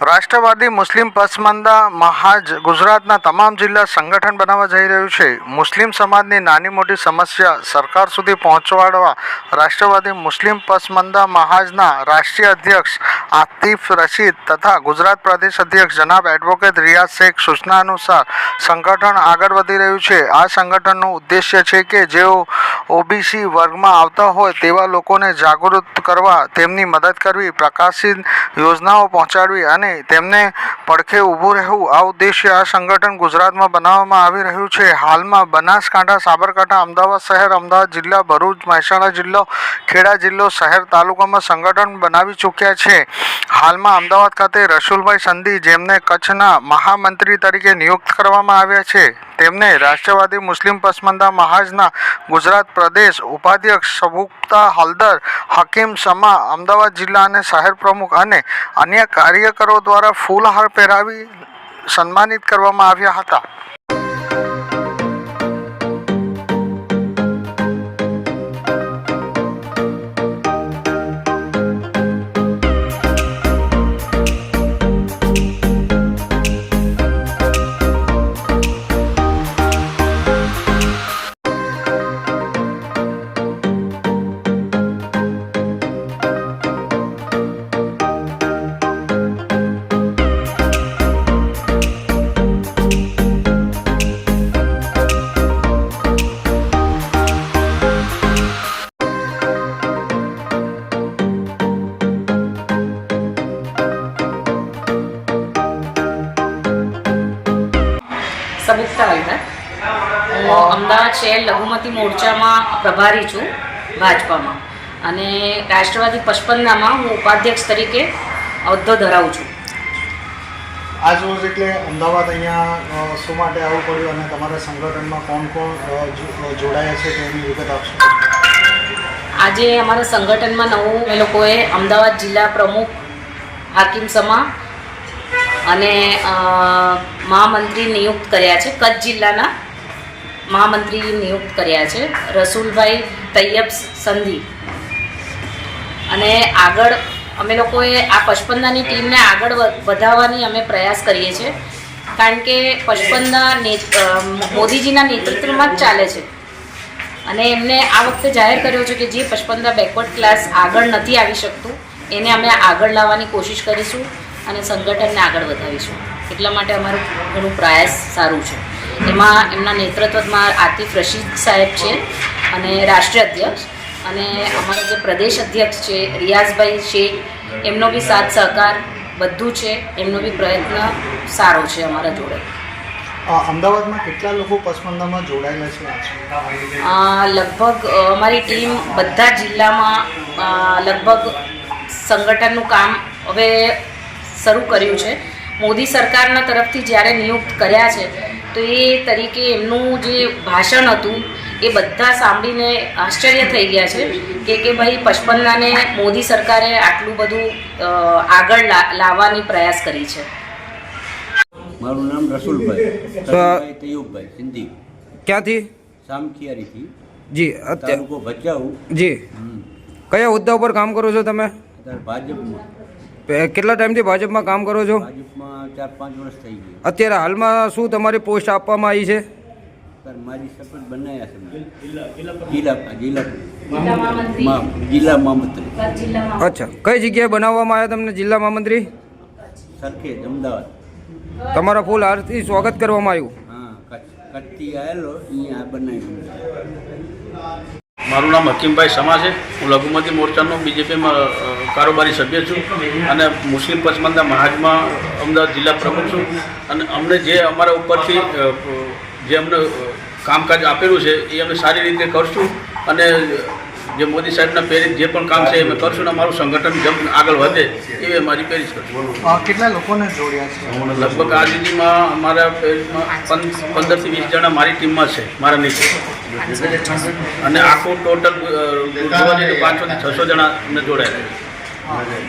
રાષ્ટ્રવાદી મુસ્લિમ પસમંદા મહાજ ગુજરાતના તમામ જિલ્લા સંગઠન બનાવવા જઈ રહ્યું છે. મુસ્લિમ સમાજની નાની મોટી સમસ્યા સરકાર સુધી પહોંચવાડવા રાષ્ટ્રવાદી મુસ્લિમ પસમંદા મહાજના રાષ્ટ્રીય અધ્યક્ષ આતિફ રશીદ તથા ગુજરાત પ્રદેશ અધ્યક્ષ જનાબ એડવોકેટ રિયાઝ શેખ સૂચના અનુસાર સંગઠન આગળ વધી રહ્યું છે. આ સંગઠનનો ઉદ્દેશ્ય છે કે જેઓ ઓબીસી વર્ગમાં આવતા હોય તેવા લોકોને જાગૃત કરવા તેમની મદદ કરવી, પ્રકાશિત યોજનાઓ પહોંચાડવી અને તેમને પડખે ઊભું રહેવું. આ ઉદ્દેશ્ય આ સંગઠન ગુજરાતમાં બનાવવામાં આવી રહ્યું છે. હાલમાં બનાસકાંઠા, સાબરકાંઠા, અમદાવાદ શહેર, અમદાવાદ જિલ્લા, ભરૂચ, મહેસાણા જિલ્લો, ખેડા જિલ્લો, શહેર તાલુકામાં સંગઠન બનાવી ચૂક્યા છે. હાલમાં અમદાવાદ ખાતે રસુલભાઈ સંધી જેમને કચ્છના મહામંત્રી તરીકે નિયુક્ત કરવામાં આવ્યા છે. તેમને રાષ્ટ્રવાદી મુસ્લિમ પસમંદા મહાજના ગુજરાત પ્રદેશ ઉપાધ્યક્ષ સબુક્તા હલદર, હકીમ સમા, અમદાવાદ જિલ્લા અને શહેર પ્રમુખ અને અન્ય કાર્યકરો દ્વારા ફૂલહાર પહેરાવી સન્માનિત કરવામાં આવ્યા હતા. સબુક્તા હલદર હું અમદાવાદ શહેર લઘુમતી મોરચામાં પ્રભારી છું ભાજપામાં. અને રાષ્ટ્રવાદી પચપનનામાં હું ઉપાધ્યક્ષ તરીકે હોદ્દો ધરાવું છું. આજ રોજ એટલે અમદાવાદ અહીંયા શું માટે આવવું પડ્યું અને તમારા સંગઠનમાં કોણ કોણ જોડાયા છે તેની વિગત આપશો? આજે અમારા સંગઠનમાં નવું એ લોકોએ અમદાવાદ જિલ્લા પ્રમુખ હાકિમ સમા અને મહામંત્રી નિયુક્ત કર્યા છે. કચ્છ જિલ્લાના મહામંત્રી નિયુક્ત કર્યા છે. રસુલભાઈ તૈયબ સંધી. અને આગળ અમે લોકોએ આ પચપંદાની ટીમને આગળ વધારવાની અમે પ્રયાસ કરીએ છીએ. કારણ કે પચપંદા ને મોદીજીના નેતૃત્વમાં જ ચાલે છે. અને એમને આ વખતે જાહેર કર્યો છે કે જે પચપંદા બેકવર્ડ ક્લાસ આગળ નથી આવી શકતું, એને અમે આગળ લાવવાની કોશિશ કરીશું. અને સંગઠનને આગળ વધાવીશું. એટલા માટે અમારું ઘણું પ્રયાસ સારું છે. એમાં એમના નેતૃત્વમાં આતિફ રશીદ સાહેબ છે અને રાષ્ટ્રીય અધ્યક્ષ અને અમારા જે પ્રદેશ અધ્યક્ષ છે રિયાઝભાઈ શેખ એમનો બી સાથ સહકાર બધું છે. એમનો બી પ્રયત્ન સારો છે અમારા જોડે. અમદાવાદમાં કેટલા લોકો પસમંદામાં જોડાયેલા છે લગભગ અમારી ટીમ બધા જિલ્લામાં લગભગ સંગઠનનું કામ હવે શરૂ કર્યું છે. મોદી સરકારના તરફથી જ્યારે નિયુક્ત કર્યા છે તો એ તરીકે એમનું જે ભાષણ હતું એ બધા સાંભળીને આશ્ચર્ય થઈ ગયા છે કે કે ભાઈ પચપન્નાને મોદી સરકારે આટલું બધું આગળ લા- લાવવાની પ્રયાસ કરી છે. મારું નામ રસુલભાઈ તૈયુબભાઈ સિંધી ક્યાંથી? સામખિયારીથી. જી અત્યારે તાલુકો ભચાઉ. જી. કયા હોદ્દા ઉપર કામ કરો છો તમે? ભાજપમાં. કેટલા ટાઈમથી ભાજપમાં કામ કરો છો? ભાજપમાં ચાર પાંચ વર્ષ થઈ ગયા અત્યારે હાલમાં શું તમારી પોસ્ટ આપવામાં આવી છે? મારી શપથ બનાવ્યા છે જિલ્લા જિલ્લા જિલ્લા મહામંત્રી. મા- જિલ્લા મહામંત્રી. કચ્છ જિલ્લામાં અચ્છા કઈ જગ્યાએ બનાવવામાં આવ્યા તમને જિલ્લા મહામંત્રી? સરખેજ અમદાવાદ. તમારા ફૂલ હારથી સ્વાગત કરવામાં આવ્યું. હા કચ્છ કચ્છથી આવેલો અહીંયા બનાવ્યું. મારું નામ હકીમભાઈ સમા છે. હું લઘુમતી મોરચાનો બીજેપીમાં કારોબારી સભ્ય છું અને મુસ્લિમ પસમંદા મહાજમાં અમદાવાદ જિલ્લા પ્રમુખ છું. અને અમને જે અમારા ઉપરથી જે અમને કામકાજ આપેલું છે એ અમે સારી રીતે કરશું. અને જે મોદી સાહેબના પ્રેરિત જે પણ કામ છે એ અમે કરશું અને અમારું સંગઠન જેમ આગળ વધે એવી અમારી પ્રેરિત કરશું. કેટલા લોકોને જોડ્યા છે? લગભગ આ સુધીમાં અમારા પંદરથી વીસ જણા મારી ટીમમાં છે મારા નીચે. અને આખું ટોટલ પાંચસોથી છસો જણા અમને જોડાયેલા છે. Amen.